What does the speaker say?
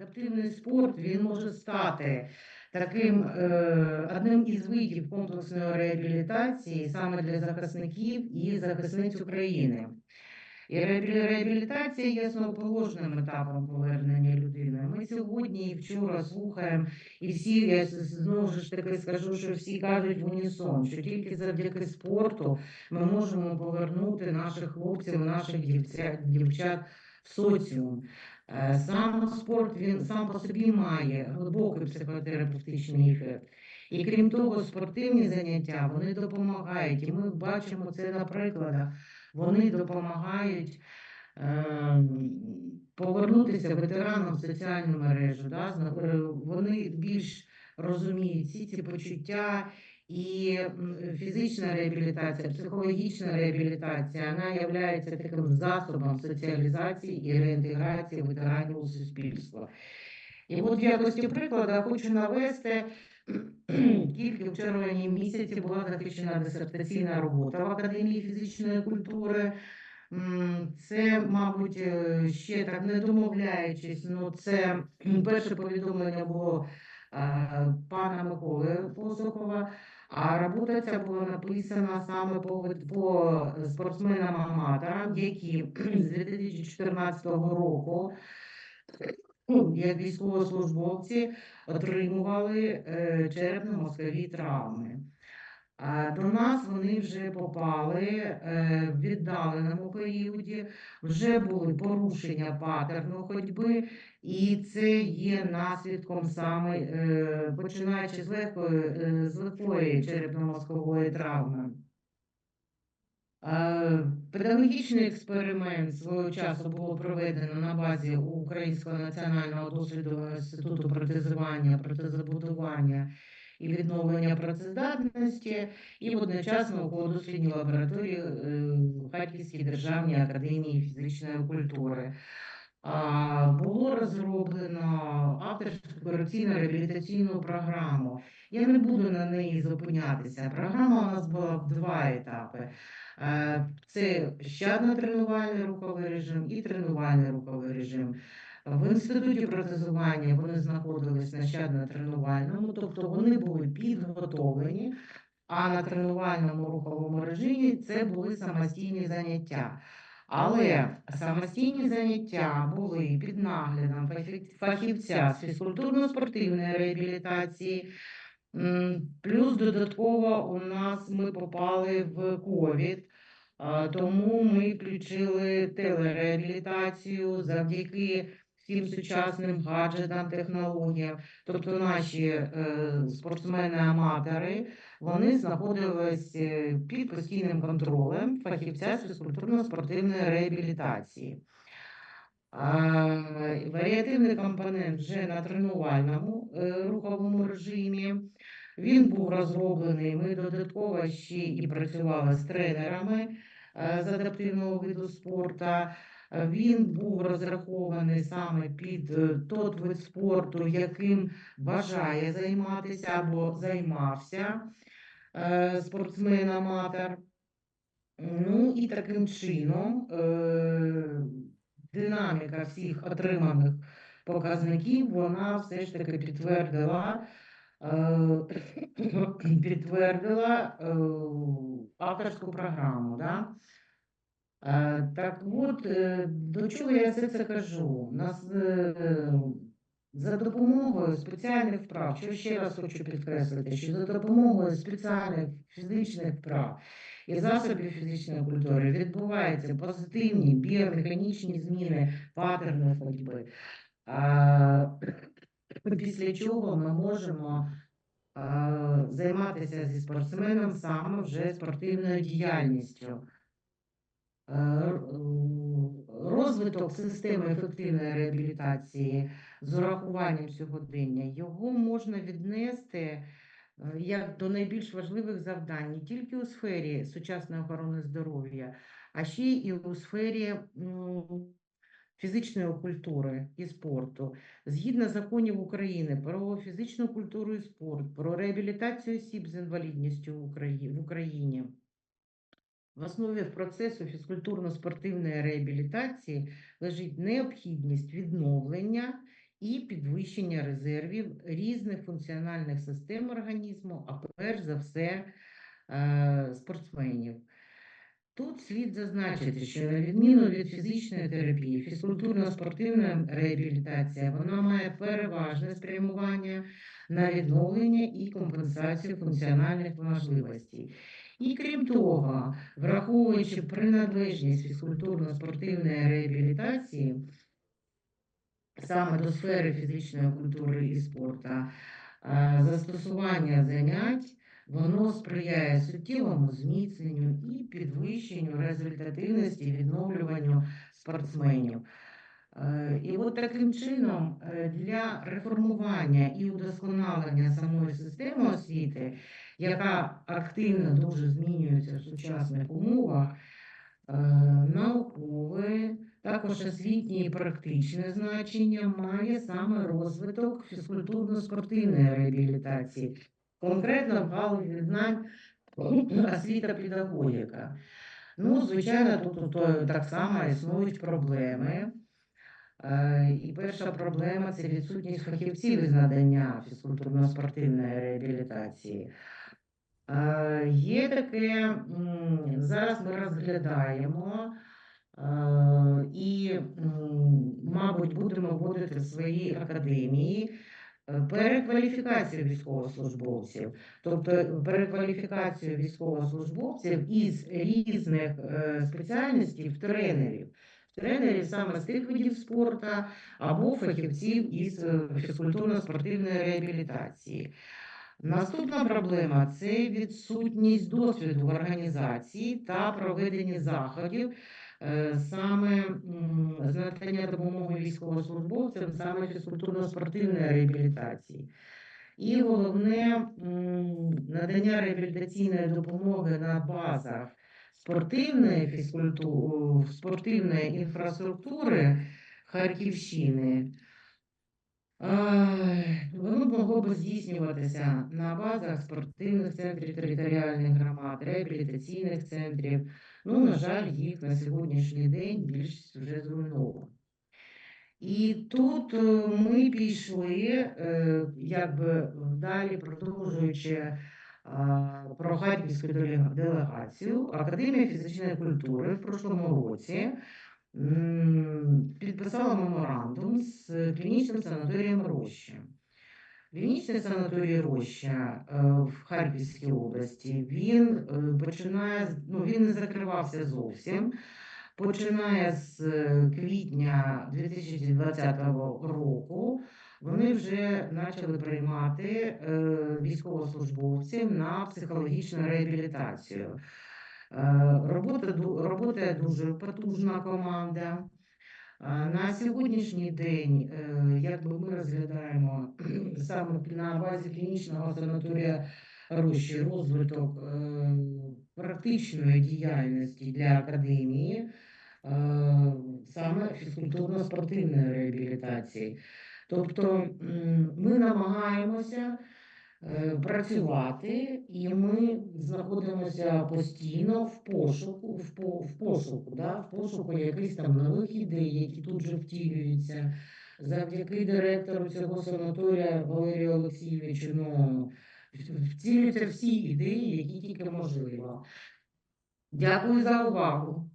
Адаптивний спорт він може стати таким е, одним із видів комплексної реабілітації саме для захисників і захисниць України. І реабілітація є основоположним етапом повернення людини. Ми сьогодні і вчора слухаємо, і всі я знову ж таки скажу, що всі кажуть в унісон, що тільки завдяки спорту ми можемо повернути наших хлопців, наших дівчат в соціум. Е, Сам спорт він сам по собі має глибокий психотерапевтичний ефект. І крім того, спортивні заняття вони допомагають, і ми бачимо це на прикладах. Вони допомагають е, повернутися ветеранам в соціальну мережу. Да? е, Вони більш розуміють всі ці почуття. І фізична реабілітація, психологічна реабілітація, вона є таким засобом соціалізації і реінтеграції ветеранів у суспільство. І от в якості прикладу хочу навести, тільки в червні місяці була захищена дисертаційна робота в Академії фізичної культури. Це, мабуть, е, ще так не домовляючись, ну це перше повідомлення було пана Миколи Посохова, а робота ця була написана саме по, по спортсменам-аматорам, які з 2014 року, як військовослужбовці, отримували е, черепно-мозкові травми. А До нас вони вже попали е, в віддаленому періоді, вже були порушення патерну ходьби, і це є наслідком саме, е, починаючи з легкої, е, з легкої черепно-мозкової травми. Е, Педагогічний експеримент свого часу було проведено на базі Українського національного дослідного інституту протезування, протезобудування і відновлення працездатності, і водночас науково-дослідні лабораторії е, в Харківській державній академії фізичної культури. Було розроблено авторську корекційно-реабілітаційну програму. Я не буду на неї зупинятися. Програма у нас була в два етапи. Е, Це щадно-тренувальний руховий режим і тренувальний руховий режим. В інституті протезування вони знаходились на щадно-тренувальному, тобто вони були підготовлені, а на тренувальному руховому режимі це були самостійні заняття. Але самостійні заняття були під наглядом фахівця з фізкультурно-спортивної реабілітації. Плюс додатково у нас ми попали в ковід, тому ми включили телереабілітацію завдяки всім сучасним гаджетам, технологіям. Тобто наші е, спортсмени-аматори вони знаходились е, під постійним контролем фахівця з фізкультурно-спортивної реабілітації. Варіативний компонент вже на тренувальному е, руховому режимі. Він був розроблений. Ми додатково ще і працювали з тренерами е, з адаптивного виду спорту. Е, Він був розрахований саме під е, тот вид спорту, яким бажає займатися або займався е, спортсмен-аматор. Ну і таким чином динаміка всіх отриманих показників, вона все ж таки підтвердила, підтвердила авторську програму. Да? Так от, е, до чого я все це кажу? Нас е, за допомогою спеціальних вправ, що ще раз хочу підкреслити, що за допомогою спеціальних фізичних вправ і засобів фізичної культури відбуваються позитивні біомеханічні зміни патерну ходьби. Після чого ми можемо займатися зі спортсменом саме вже спортивною діяльністю. Е, р- Розвиток системи ефективної реабілітації з урахуванням сьогодення його можна віднести е, як до найбільш важливих завдань не тільки у сфері сучасної охорони здоров'я, а ще і у сфері фізичної культури і спорту. Згідно законів України про фізичну культуру і спорт, про реабілітацію осіб з інвалідністю в Україні. В основі процесу фізкультурно-спортивної реабілітації лежить необхідність відновлення і підвищення резервів різних функціональних систем організму, а перш за все е, спортсменів. Тут слід зазначити, що на відміну від фізичної терапії, фізкультурно-спортивна реабілітація вона має переважне спрямування на відновлення і компенсацію функціональних можливостей. І крім того, враховуючи приналежність фізкультурно-спортивної реабілітації саме до сфери фізичної культури і спорту, застосування занять воно сприяє суттєвому зміцненню і підвищенню результативності відновлюванню спортсменів. Е, І от таким чином е, для реформування і удосконалення самої системи освіти, яка активно дуже змінюється в сучасних умовах, е, наукове, також освітнє і практичне значення має саме розвиток фізкультурно-спортивної реабілітації, конкретно в галузі знань освіта педагогіка. Ну, звичайно, тут то так само існують проблеми. Е, І перша проблема це відсутність фахівців із надання фізкультурно-спортивної реабілітації. Е, Є таке, зараз ми розглядаємо е, і, мабуть, будемо вводити в своїй академії е, перекваліфікацію військовослужбовців, тобто перекваліфікацію військовослужбовців із різних спеціальностей в тренерів. Тренерів саме з тих видів спорту або фахівців із фізкультурно-спортивної реабілітації. Наступна проблема це відсутність досвіду в організації та проведенні заходів е, саме з допомоги військовослужбовцям, саме фізкультурно-спортивної реабілітації. І головне надання реабілітаційної допомоги на базах спортивної фізкультури, спортивної інфраструктури Харківщини. Е, би здійснюватися на базах спортивних центрів територіальних громад, реабілітаційних центрів. Ну, на жаль, їх на сьогоднішній день більшість вже зруйновано. І тут е, ми пішли, е, якби далі продовжуючи а, про делегацію, Академія фізичної культури в прошлому році підписала меморандум з клінічним санаторієм Роща. Клінічний санаторій Роща е, в Харківській області, він е, починає, ну, він не закривався зовсім. Починає з е, квітня 2020 року, вони вже почали приймати військовослужбовців на психологічну реабілітацію. Робота, робота дуже потужна команда. На сьогоднішній день, е, якби ми розглядаємо саме на базі клінічного санаторія Рощі розвиток е, практичної діяльності для академії, е, саме фізкультурно-спортивної реабілітації. Тобто ми намагаємося працювати, і ми знаходимося постійно в пошуку, в, по, в пошуку, да, в пошуку якихось там нових ідей, які тут же втілюються. Завдяки директору цього санаторія Валерію Олексійовичу Новому втілюються всі ідеї, які тільки можливо. Дякую за увагу.